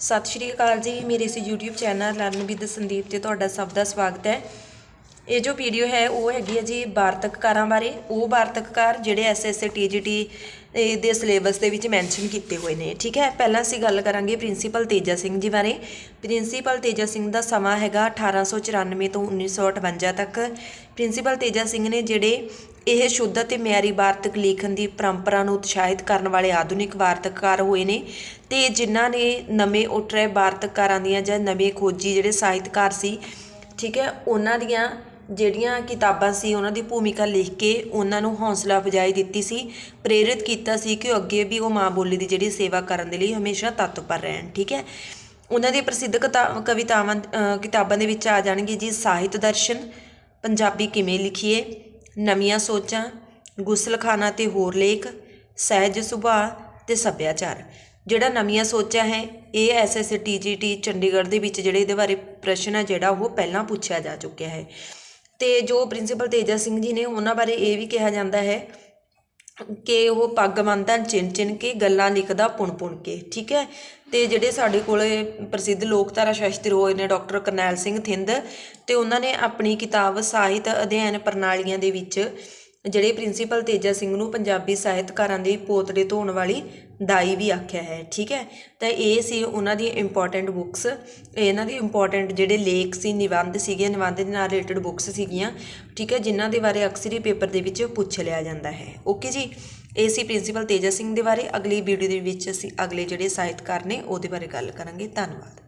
ਸਤਿ ਸ਼੍ਰੀ ਅਕਾਲ ਜੀ। ਮੇਰੇ ਇਸ YouTube channel learn with Sandeep ਤੇ ਤੁਹਾਡਾ ਸਭ ਦਾ ਸਵਾਗਤ ਹੈ। ਇਹ ਜੋ ਵੀਡੀਓ ਹੈ, ਉਹ ਹੈਗੀ ਹੈ ਜੀ ਵਾਰਤਕਕਾਰਾਂ ਬਾਰੇ। ਉਹ ਵਾਰਤਕਕਾਰ ਜਿਹੜੇ ਐਸਐਸਏ ਟੀਜੀਟੀ ਦੇ ਸਿਲੇਬਸ ਦੇ ਵਿੱਚ ਮੈਂਸ਼ਨ ਕੀਤੇ ਹੋਏ ਨੇ, ਠੀਕ ਹੈ? ਪਹਿਲਾਂ ਅਸੀਂ ਗੱਲ ਕਰਾਂਗੇ ਪ੍ਰਿੰਸੀਪਲ ਤੇਜਾ ਸਿੰਘ ਜੀ ਬਾਰੇ। ਪ੍ਰਿੰਸੀਪਲ ਤੇਜਾ ਸਿੰਘ ਦਾ ਸਮਾਂ ਹੈਗਾ 1894 ਤੋਂ 1958 ਤੱਕ। ਪ੍ਰਿੰਸੀਪਲ ਤੇਜਾ ਸਿੰਘ ਨੇ ਜਿਹੜੇ ਇਹ ਸ਼ੁੱਧ ਅਤੇ ਮਿਆਰੀ ਵਾਰਤਕ ਲੇਖਣ ਦੀ ਪਰੰਪਰਾ ਨੂੰ ਉਤਸ਼ਾਹਿਤ ਕਰਨ ਵਾਲੇ ਆਧੁਨਿਕ ਵਾਰਤਕਕਾਰ ਹੋਏ ਨੇ ਤੇ ਜਿਨ੍ਹਾਂ ਨੇ ਨਵੇਂ ਉੱਠ ਰਹੇ ਵਾਰਤਕਕਾਰਾਂ ਦੀਆਂ ਜਾਂ ਨਵੇਂ ਖੋਜੀ ਜਿਹੜੇ ਸਾਹਿਤਕਾਰ ਸੀ, ਠੀਕ ਹੈ? ਉਹਨਾਂ ਦੀਆਂ ਜਿਹੜੀਆਂ ਕਿਤਾਬਾਂ ਸੀ, ਉਹਨਾਂ ਦੀ ਭੂਮਿਕਾ ਲਿਖ ਕੇ ਉਹਨਾਂ ਨੂੰ ਹੌਸਲਾ ਅਫਜ਼ਾਈ ਦਿੱਤੀ ਸੀ, ਪ੍ਰੇਰਿਤ ਕੀਤਾ ਸੀ ਕਿ ਉਹ ਅੱਗੇ ਵੀ ਉਹ ਮਾਂ ਬੋਲੀ ਦੀ ਜਿਹੜੀ ਸੇਵਾ ਕਰਨ ਦੇ ਲਈ ਹਮੇਸ਼ਾ ਤਤਪਰ ਰਹਿਣ, ਠੀਕ ਹੈ? ਉਹਨਾਂ ਦੀ ਪ੍ਰਸਿੱਧ ਕਿਤਾ- ਕਵਿਤਾਵਾਂ ਕਿਤਾਬਾਂ ਦੇ ਵਿੱਚ ਆ ਜਾਣਗੇ ਜੀ, ਸਾਹਿਤ ਦਰਸ਼ਨ, ਪੰਜਾਬੀ ਕਿਵੇਂ ਲਿਖੀਏ, ਨਵੀਆਂ ਸੋਚਾਂ, ਗੁਸਲਖਾਨਾ ਤੇ ਹੋਰ ਲੇਖ, ਸਹਿਜ ਸੁਭਾਅ ਤੇ ਸੱਭਿਆਚਾਰ। ਜਿਹੜਾ ਨਵੀਆਂ ਸੋਚਾਂ ਹੈ, ਇਹ ਐਸਐਸ ਟੀਜੀਟੀ ਚੰਡੀਗੜ੍ਹ ਦੇ ਵਿੱਚ ਜਿਹੜੇ ਇਹਦੇ ਬਾਰੇ ਪ੍ਰਸ਼ਨ ਹੈ ਜਿਹੜਾ ਉਹ ਪਹਿਲਾਂ ਪੁੱਛਿਆ ਜਾ ਚੁੱਕਿਆ ਹੈ। ਤੇ ਜੋ ਪ੍ਰਿੰਸੀਪਲ ਤੇਜਾ ਸਿੰਘ ਜੀ ਨੇ ਉਹਨਾਂ ਬਾਰੇ ਇਹ ਵੀ ਕਿਹਾ ਜਾਂਦਾ ਹੈ ਕਿ ਉਹ ਪੱਗ ਬੰਨ੍ਹਦਾ ਚਿੰਨ ਚਿੰਨ ਕੇ ਗੱਲਾਂ ਲਿਖਦਾ ਪੁਣ ਪੁਣ ਕੇ, ਠੀਕ ਹੈ? ਤੇ ਜਿਹੜੇ ਸਾਡੇ ਕੋਲੇ ਪ੍ਰਸਿੱਧ ਲੋਕਧਾਰਾ ਸ਼ਾਸਤਰੀ ਹੋਏ ਨੇ ਡਾਕਟਰ ਕਰਨੈਲ ਸਿੰਘ ਥਿੰਦ ਤੇ ਉਹਨਾਂ ਨੇ ਆਪਣੀ ਕਿਤਾਬ ਸਾਹਿਤ ਅਧਿਐਨ ਪ੍ਰਣਾਲੀਆਂ ਦੇ ਵਿੱਚ ਜਿਹੜੇ ਪ੍ਰਿੰਸੀਪਲ ਤੇਜਾ ਸਿੰਘ ਨੂੰ ਪੰਜਾਬੀ ਸਾਹਿਤਕਾਰਾਂ ਦੇ ਪੋਤੜੇ ਧੋਣ ਵਾਲੀ ਦਾਈ ਵੀ ਆਖਿਆ ਹੈ, ਠੀਕ ਹੈ? ਤਾਂ ਇਹ ਸੀ ਉਹਨਾਂ ਦੀ ਇੰਪੋਰਟੈਂਟ ਬੁੱਕਸ ਇਹਨਾਂ ਦੀ ਇੰਪੋਰਟੈਂਟ ਜਿਹੜੇ ਲੇਖ ਸੀ, ਨਿਬੰਧ ਸੀਗੇ, ਨਿਬੰਧ ਦੇ ਨਾਲ ਰਿਲੇਟਡ ਬੁੱਕਸ ਸੀਗੀਆਂ, ਠੀਕ ਹੈ? ਜਿਨ੍ਹਾਂ ਦੇ ਬਾਰੇ ਅਕਸਰ ਹੀ ਪੇਪਰ ਦੇ ਵਿੱਚ ਪੁੱਛ ਲਿਆ ਜਾਂਦਾ ਹੈ। ਓਕੇ ਜੀ? ਇਹ ਸੀ ਪ੍ਰਿੰਸੀਪਲ ਤੇਜਾ ਸਿੰਘ ਦੇ ਬਾਰੇ। ਅਗਲੀ ਵੀਡੀਓ ਦੇ ਵਿੱਚ ਅਸੀਂ ਅਗਲੇ ਜਿਹੜੇ ਸਾਹਿਤਕਾਰ ਨੇ ਉਹਦੇ ਬਾਰੇ ਗੱਲ ਕਰਾਂਗੇ। ਧੰਨਵਾਦ।